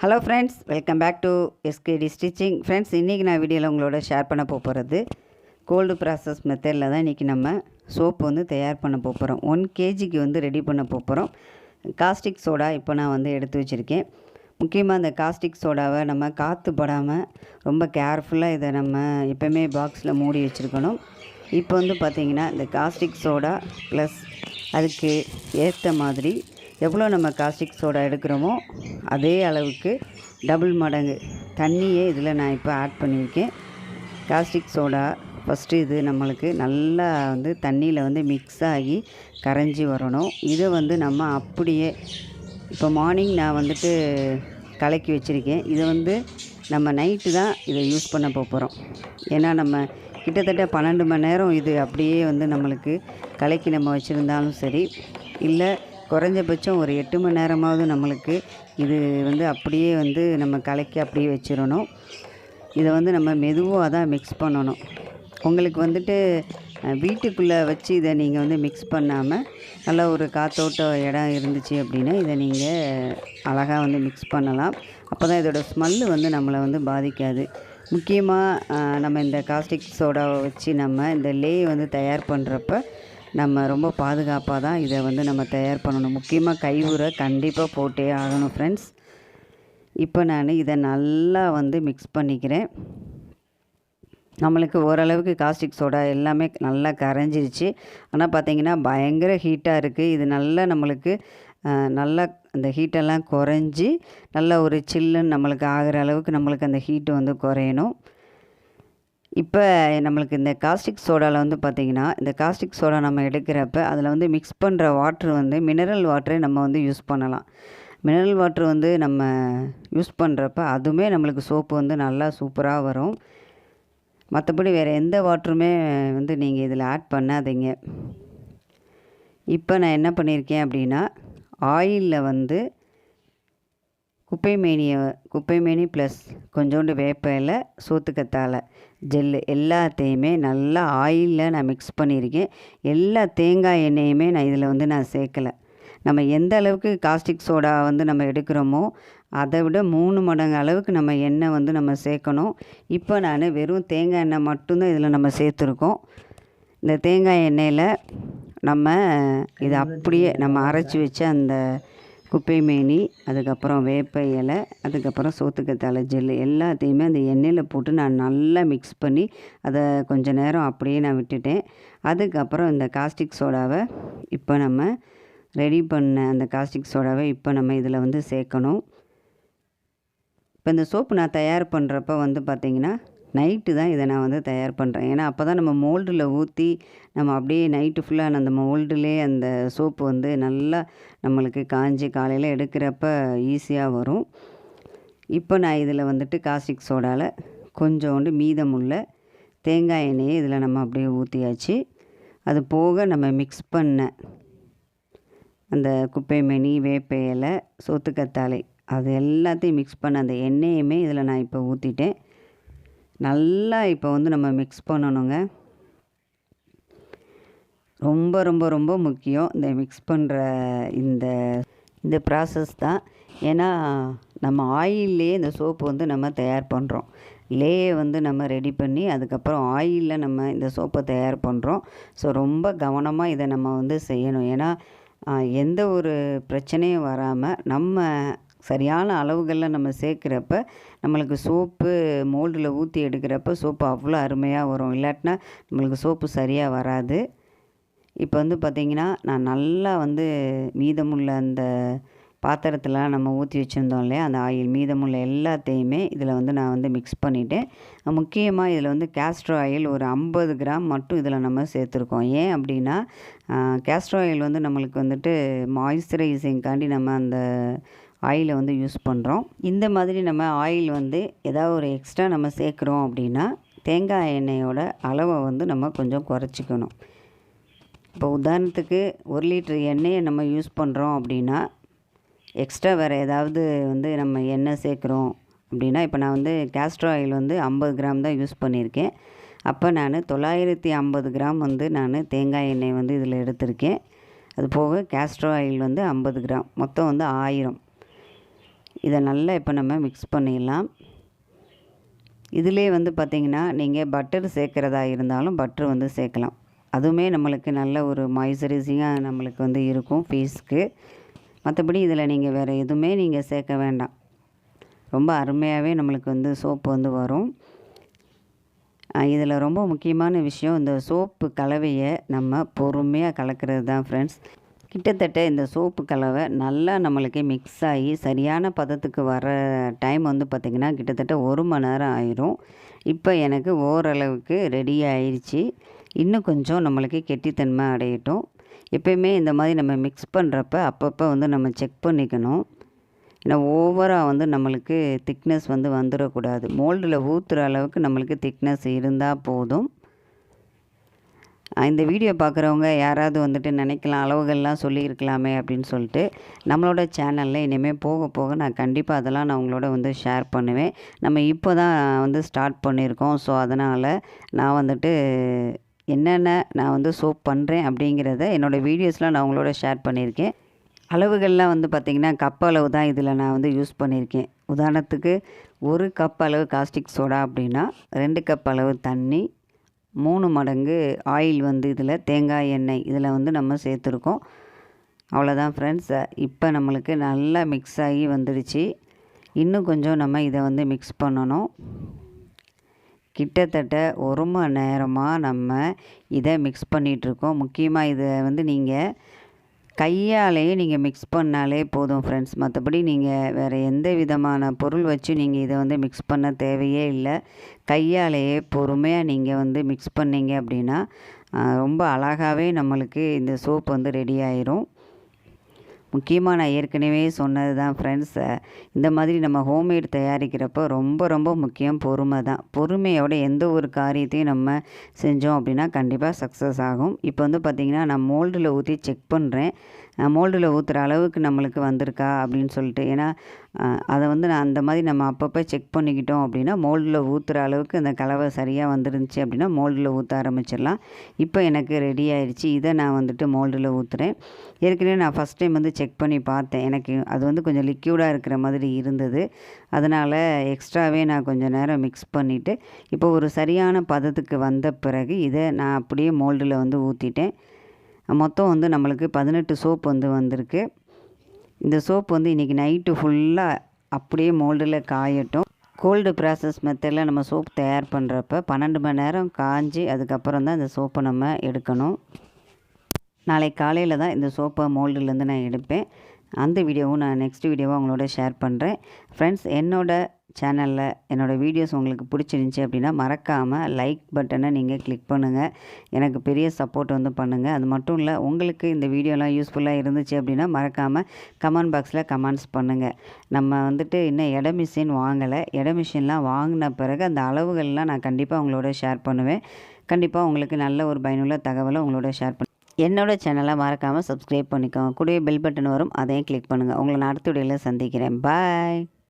Hello friends welcome back to SKD stitching friends இன்றைக்கி நான் வீடியோவில் உங்களோட ஷேர் பண்ண போகிறது கோல்டு ப்ராசஸ் மெத்தடில் தான் இன்றைக்கி நம்ம சோப்பு வந்து தயார் பண்ண போகிறோம் ஒன் கேஜிக்கு வந்து ரெடி பண்ண போகிறோம் காஸ்டிக் சோடா இப்போ நான் வந்து எடுத்து வச்சுருக்கேன். முக்கியமாக இந்த காஸ்டிக் சோடாவை நம்ம காற்று படாமல் ரொம்ப கேர்ஃபுல்லாக இதை நம்ம எப்போயுமே பாக்ஸில் மூடி வச்சுருக்கணும். இப்போ வந்து பார்த்திங்கன்னா இந்த காஸ்டிக் சோடா ப்ளஸ் அதுக்கு ஏற்ற மாதிரி எவ்வளோ நம்ம காஸ்டிக் சோடா எடுக்கிறோமோ அதே அளவுக்கு டபுள் மடங்கு தண்ணியே இதில் நான் இப்போ ஆட் பண்ணியிருக்கேன். காஸ்டிக் சோடா ஃபஸ்ட்டு இது நம்மளுக்கு நல்லா வந்து தண்ணியில் வந்து மிக்ஸ் ஆகி கரைஞ்சி வரணும். இதை வந்து நம்ம அப்படியே இப்போ மார்னிங் நான் வந்துட்டு கலக்கி வச்சுருக்கேன். இதை வந்து நம்ம நைட்டு தான் இதை யூஸ் பண்ண போகிறோம் ஏன்னா நம்ம கிட்டத்தட்ட பன்னெண்டு மணி நேரம் இது அப்படியே வந்து நம்மளுக்கு கலக்கி நம்ம வச்சுருந்தாலும் சரி இல்லை குறைஞ்சபட்சம் ஒரு எட்டு மணி நேரமாவது நம்மளுக்கு இது வந்து அப்படியே வந்து நம்ம கலக்கி அப்படியே வச்சிடணும். இதை வந்து நம்ம மெதுவாக தான் மிக்ஸ் பண்ணணும். உங்களுக்கு வந்துட்டு வீட்டுக்குள்ளே வச்சு இதை நீங்கள் வந்து மிக்ஸ் பண்ணாமல் நல்ல ஒரு காத்தோட்ட இடம் இருந்துச்சு அப்படின்னா இதை நீங்கள் அழகாக வந்து மிக்ஸ் பண்ணலாம். அப்போ தான் இதோட ஸ்மெல்லு வந்து நம்மளை வந்து பாதிக்காது. முக்கியமாக நம்ம இந்த காஸ்டிக் சோடாவை வச்சு நம்ம இந்த லே வந்து தயார் பண்ணுறப்ப நம்ம ரொம்ப பாதுகாப்பாக தான் இதை வந்து நம்ம தயார் பண்ணணும். முக்கியமாக கைவுறை கண்டிப்பாக போட்டே ஆகணும் ஃப்ரெண்ட்ஸ் இப்போ நான் இதை நல்லா வந்து மிக்ஸ் பண்ணிக்கிறேன். நம்மளுக்கு ஓரளவுக்கு காஸ்டிக் சோடா எல்லாமே நல்லா கரைஞ்சிருச்சு. ஆனால் பார்த்தீங்கன்னா பயங்கர ஹீட்டாக இருக்குது இது நல்லா நம்மளுக்கு நல்லா அந்த ஹீட்டெல்லாம் குறைஞ்சி நல்ல ஒரு சில்லுன்னு நம்மளுக்கு ஆகிற அளவுக்கு நம்மளுக்கு அந்த ஹீட்டு வந்து குறையணும். இப்போ நம்மளுக்கு இந்த காஸ்டிக் சோடாவில் வந்து பார்த்திங்கன்னா இந்த காஸ்டிக் சோடா நம்ம எடுக்கிறப்ப அதில் வந்து மிக்ஸ் பண்ணுற வாட்ரு வந்து மினரல் வாட்டரை நம்ம வந்து யூஸ் பண்ணலாம். மினரல் வாட்ரு வந்து நம்ம யூஸ் பண்ணுறப்ப அதுவுமே நம்மளுக்கு சோப்பு வந்து நல்லா சூப்பராக வரும். மற்றபடி வேறு எந்த வாட்டருமே வந்து நீங்கள் இதில் ஆட் பண்ணாதீங்க. இப்போ நான் என்ன பண்ணியிருக்கேன் அப்படின்னா ஆயிலில் வந்து குப்பைமேனியை குப்பைமேனி ப்ளஸ் கொஞ்சோண்டு வேப்ப இலை சோத்துக்கத்தாழை ஜெல்லு எல்லாத்தையுமே நல்லா ஆயிலில் நான் மிக்ஸ் பண்ணியிருக்கேன். எல்லா தேங்காய் எண்ணெயுமே நான் இதில் வந்து நான் சேர்க்கலை. நம்ம எந்த அளவுக்கு காஸ்டிக் சோடா வந்து நம்ம எடுக்கிறோமோ அதை விட மூணு மடங்கு அளவுக்கு நம்ம எண்ணெய் வந்து நம்ம சேர்க்கணும். இப்போ நான் வெறும் தேங்காய் எண்ணெய் மட்டும்தான் இதில் நம்ம சேர்த்துருக்கோம். இந்த தேங்காய் எண்ணெயில் நம்ம இதை அப்படியே நம்ம அரைச்சி வச்ச அந்த குப்பை மேனி அதுக்கப்புறம் வேப்ப இலை அதுக்கப்புறம் சோத்துக்கத்தாழை ஜெல்லு எல்லாத்தையுமே அந்த எண்ணெயில் போட்டு நான் நல்லா மிக்ஸ் பண்ணி அதை கொஞ்ச நேரம் அப்படியே நான் விட்டுட்டேன். அதுக்கப்புறம் இந்த காஸ்டிக் சோடாவை இப்போ நம்ம ரெடி பண்ண அந்த காஸ்டிக் சோடாவை இப்போ நம்ம இதில் வந்து சேர்க்கணும். இப்போ இந்த சோப்பு நான் தயார் பண்ணுறப்ப வந்து பார்த்திங்கன்னா நைட்டு தான் இதை நான் வந்து தயார் பண்ணுறேன் ஏன்னா அப்போ தான் நம்ம மோல்டில் ஊற்றி நம்ம அப்படியே நைட்டு ஃபுல்லாக அந்த மோல்டுலே அந்த சோப்பு வந்து நல்லா நம்மளுக்கு காஞ்சி காலையில் எடுக்கிறப்ப ஈஸியாக வரும். இப்போ நான் இதில் வந்துட்டு காஸ்டிக் சோடாவில் கொஞ்சோண்டு மீதமுள்ள தேங்காய் எண்ணெயை இதில் நம்ம அப்படியே ஊற்றியாச்சு அது போக நம்ம மிக்ஸ் பண்ண அந்த குப்பைமணி வேப்ப இலை சோத்துக்கத்தாழை அது எல்லாத்தையும் மிக்ஸ் பண்ண அந்த எண்ணெயுமே இதில் நான் இப்போ ஊற்றிட்டேன் நல்லா இப்போ வந்து நம்ம மிக்ஸ் பண்ணணுங்க. ரொம்ப ரொம்ப ரொம்ப முக்கியம் இந்த மிக்ஸ் பண்ணுற இந்த இந்த ப்ராசஸ் தான். ஏன்னா நம்ம ஆயில்லையே இந்த சோப்பு வந்து நம்ம தயார் பண்ணுறோம் லேயை வந்து நம்ம ரெடி பண்ணி அதுக்கப்புறம் ஆயிலில் நம்ம இந்த சோப்பை தயார் பண்ணுறோம் ஸோ ரொம்ப கவனமாக இதை நம்ம வந்து செய்யணும். ஏன்னா எந்த ஒரு பிரச்சனையும் வராமல் நம்ம சரியான அளவுகளில் நம்ம சேர்க்குறப்ப நம்மளுக்கு சோப்பு மோல்டில் ஊற்றி எடுக்கிறப்ப சோப்பு அவ்வளோ அருமையாக வரும். இல்லாட்டினா நம்மளுக்கு சோப்பு சரியாக வராது. இப்போ வந்து பார்த்திங்கன்னா நான் நல்லா வந்து மீதமுள்ள அந்த பாத்திரத்தில் நம்ம ஊற்றி வச்சுருந்தோம் இல்லையா? அந்த ஆயில் மீதமுள்ள எல்லாத்தையுமே இதில் வந்து நான் வந்து மிக்ஸ் பண்ணிவிட்டேன் முக்கியமாக இதில் வந்து கேஸ்ட்ரோ ஆயில் ஒரு ஐம்பது கிராம் மட்டும் இதில் நம்ம சேர்த்துருக்கோம். ஏன் அப்படின்னா கேஸ்ட்ரோ ஆயில் வந்து நம்மளுக்கு வந்துட்டு மாய்ஸ்சரைசிங்காண்டி நம்ம அந்த ஆயிலை வந்து யூஸ் பண்ணுறோம் இந்த மாதிரி நம்ம ஆயில் வந்து ஏதாவது ஒரு எக்ஸ்ட்ரா நம்ம சேர்க்குறோம் அப்படின்னா தேங்காய் எண்ணெயோட அளவை வந்து நம்ம கொஞ்சம் குறைச்சிக்கணும். இப்போ உதாரணத்துக்கு ஒரு லிட்டர் எண்ணெயை நம்ம யூஸ் பண்ணுறோம் அப்படின்னா எக்ஸ்ட்ரா வேறு ஏதாவது வந்து நம்ம எண்ணெய் சேர்க்குறோம் அப்படின்னா இப்போ நான் வந்து கேஸ்ட்ரோ ஆயில் வந்து ஐம்பது கிராம் தான் யூஸ் பண்ணியிருக்கேன். அப்போ நான் தொள்ளாயிரத்தி ஐம்பது கிராம் வந்து நான் தேங்காய் எண்ணெய் வந்து இதில் எடுத்திருக்கேன். அது போக கேஸ்ட்ரோ ஆயில் வந்து ஐம்பது கிராம் மொத்தம் வந்து ஆயிரம். இதை நல்லா இப்போ நம்ம மிக்ஸ் பண்ணிடலாம். இதிலே வந்து பார்த்திங்கன்னா நீங்கள் பட்டர் சேர்க்குறதா இருந்தாலும் பட்டர் வந்து சேர்க்கலாம். அதுவுமே நம்மளுக்கு நல்ல ஒரு மாய்ஸ்சரைசிங்காக நம்மளுக்கு வந்து இருக்கும் ஃபேஸ்க்கு மற்றபடி இதில் நீங்கள் வேறு எதுவுமே நீங்கள் சேர்க்க வேண்டாம். ரொம்ப அருமையாகவே நம்மளுக்கு வந்து சோப்பு வந்து வரும். இதில் ரொம்ப முக்கியமான விஷயம் இந்த சோப்பு கலவையை நம்ம பொறுமையாக கலக்கிறது தான் ஃப்ரெண்ட்ஸ் கிட்டத்தட்ட இந்த சோப்பு கலவை நல்லா நம்மளுக்கு மிக்ஸ் ஆகி சரியான பதத்துக்கு வர டைம் வந்து பார்த்திங்கன்னா கிட்டத்தட்ட ஒரு மணி நேரம் ஆயிரும். இப்போ எனக்கு ஓரளவுக்கு ரெடி ஆயிடுச்சு இன்னும் கொஞ்சம் நம்மளுக்கு கெட்டித்தன்மை அடையட்டும். எப்பயுமே இந்த மாதிரி நம்ம மிக்ஸ் பண்ணுறப்ப அப்பப்போ வந்து நம்ம செக் பண்ணிக்கணும். ஏன்னா ஓவராக வந்து நம்மளுக்கு திக்னஸ் வந்து வந்துடக்கூடாது மோல்டில் ஊற்றுற அளவுக்கு நம்மளுக்கு திக்னஸ் இருந்தால் போதும். இந்த வீடியோ பார்க்குறவங்க யாராவது வந்துட்டு நினைக்கலாம் அளவுகள்லாம் சொல்லியிருக்கலாமே அப்படின்னு சொல்லிட்டு நம்மளோட சேனலில் இனிமேல் போக போக நான் கண்டிப்பாக அதெல்லாம் நான் உங்களோட வந்து ஷேர் பண்ணுவேன். நம்ம இப்போ தான் வந்து ஸ்டார்ட் பண்ணியிருக்கோம். ஸோ அதனால் நான் வந்துட்டு என்னென்ன நான் வந்து சோப் பண்ணுறேன் அப்படிங்கிறத என்னோடய வீடியோஸ்லாம் நான் உங்களோட ஷேர் பண்ணியிருக்கேன். அளவுகள்லாம் வந்து பார்த்திங்கன்னா கப் அளவு தான் இதில் நான் வந்து யூஸ் பண்ணியிருக்கேன். உதாரணத்துக்கு ஒரு கப் அளவு காஸ்டிக் சோடா அப்படின்னா ரெண்டு கப் அளவு தண்ணி மூணு மடங்கு ஆயில் வந்து இதில் தேங்காய் எண்ணெய் இதில் வந்து நம்ம சேர்த்துருக்கோம். அவ்வளோதான் ஃப்ரெண்ட்ஸ் இப்போ நம்மளுக்கு நல்லா மிக்ஸ் ஆகி வந்துடுச்சு. இன்னும் கொஞ்சம் நம்ம இதை வந்து மிக்ஸ் பண்ணணும். கிட்டத்தட்ட ஒரு மணி நேரமாக நம்ம இதை மிக்ஸ் பண்ணிகிட்ருக்கோம். முக்கியமாக இதை வந்து நீங்கள் கையாலேயே நீங்கள் மிக்ஸ் பண்ணாலே போதும் ஃப்ரெண்ட்ஸ் மற்றபடி நீங்கள் வேறு எந்த விதமான பொருள் வச்சு நீங்கள் இதை வந்து மிக்ஸ் பண்ண தேவையே இல்லை. கையாலேயே பொறுமையாக நீங்கள் வந்து மிக்ஸ் பண்ணிங்க அப்படின்னா ரொம்ப அழகாகவே நம்மளுக்கு இந்த சோப் வந்து ரெடி ஆயிரும். முக்கியமாக நான் ஏற்கனவே சொன்னது தான் ஃப்ரெண்ட்ஸை இந்த மாதிரி நம்ம ஹோம்மேட் தயாரிக்கிறப்போ ரொம்ப ரொம்ப முக்கியம் பொறுமை தான். பொறுமையோட எந்த ஒரு காரியத்தையும் நம்ம செஞ்சோம் அப்படின்னா கண்டிப்பாக சக்ஸஸ் ஆகும். இப்போ வந்து பார்த்திங்கன்னா நான் மோல்டில் ஊற்றி செக் பண்ணுறேன் மோல்டில் ஊற்றுற அளவுக்கு நம்மளுக்கு வந்திருக்கா அப்படின்னு சொல்லிட்டு. ஏன்னா அதை வந்து நான் அந்த மாதிரி நம்ம அப்பப்போ செக் பண்ணிக்கிட்டோம் அப்படின்னா மோல்டில் ஊற்றுற அளவுக்கு அந்த கலவை சரியாக வந்துருந்துச்சு அப்படின்னா மோல்டில் ஊற்ற ஆரம்பிச்சிடலாம். இப்போ எனக்கு ரெடி ஆயிடுச்சு இதை நான் வந்துட்டு மோல்டில் ஊற்றுறேன் ஏற்கனவே நான் ஃபஸ்ட் டைம் வந்து செக் பண்ணி பார்த்தேன். எனக்கு அது வந்து கொஞ்சம் லிக்யூடாக இருக்கிற மாதிரி இருந்தது. அதனால் எக்ஸ்ட்ராவே நான் கொஞ்சம் நேரம் மிக்ஸ் பண்ணிவிட்டு இப்போ ஒரு சரியான பதத்துக்கு வந்த பிறகு இதை நான் அப்படியே மோல்டில் வந்து ஊற்றிட்டேன் மொத்தம் வந்து நம்மளுக்கு பதினெட்டு சோப் வந்து வந்திருக்கு. இந்த சோப் வந்து இன்றைக்கி நைட்டு ஃபுல்லாக அப்படியே மோல்டில் காயட்டும். கோல்டு ப்ராசஸ் மெத்தடில் நம்ம சோப் தயார் பண்ணுறப்ப பன்னெண்டு மணி நேரம் காஞ்சி அதுக்கப்புறம் தான் இந்த சோப்பை நம்ம எடுக்கணும். நாளைக்கு காலையில் தான் இந்த சோப்பை மோல்டுலேருந்து நான் எடுப்பேன். அந்த வீடியோவும் நான் நெக்ஸ்ட் வீடியோவாக உங்களோட ஷேர் பண்ணுறேன் ஃப்ரெண்ட்ஸ் என்னோடய சேனலில் என்னோடய வீடியோஸ் உங்களுக்கு பிடிச்சிருந்துச்சி அப்படின்னா மறக்காமல் லைக் பட்டனை நீங்கள் கிளிக் பண்ணுங்கள் எனக்கு பெரிய சப்போர்ட் வந்து பண்ணுங்கள் அது மட்டும் இல்லை உங்களுக்கு இந்த வீடியோலாம் யூஸ்ஃபுல்லாக இருந்துச்சு அப்படின்னா மறக்காமல் கமெண்ட் பாக்ஸில் கமெண்ட்ஸ் பண்ணுங்கள் நம்ம வந்துட்டு இன்னும் இட மிஷின் வாங்கலை. இட மிஷின்லாம் வாங்கின பிறகு அந்த அளவுகள்லாம் நான் கண்டிப்பாக உங்களோட ஷேர் பண்ணுவேன். கண்டிப்பாக உங்களுக்கு நல்ல ஒரு பயனுள்ள தகவலை உங்களோட ஷேர் பண்ண என்னோட சேனலை மறக்காமல் சப்ஸ்கிரைப் பண்ணிக்கோங்க. கூடவே பெல் பட்டன் வரும் அதையும் கிளிக் பண்ணுங்கள் உங்களை நான் அடுத்த வீடியோவில் சந்திக்கிறேன். பாய்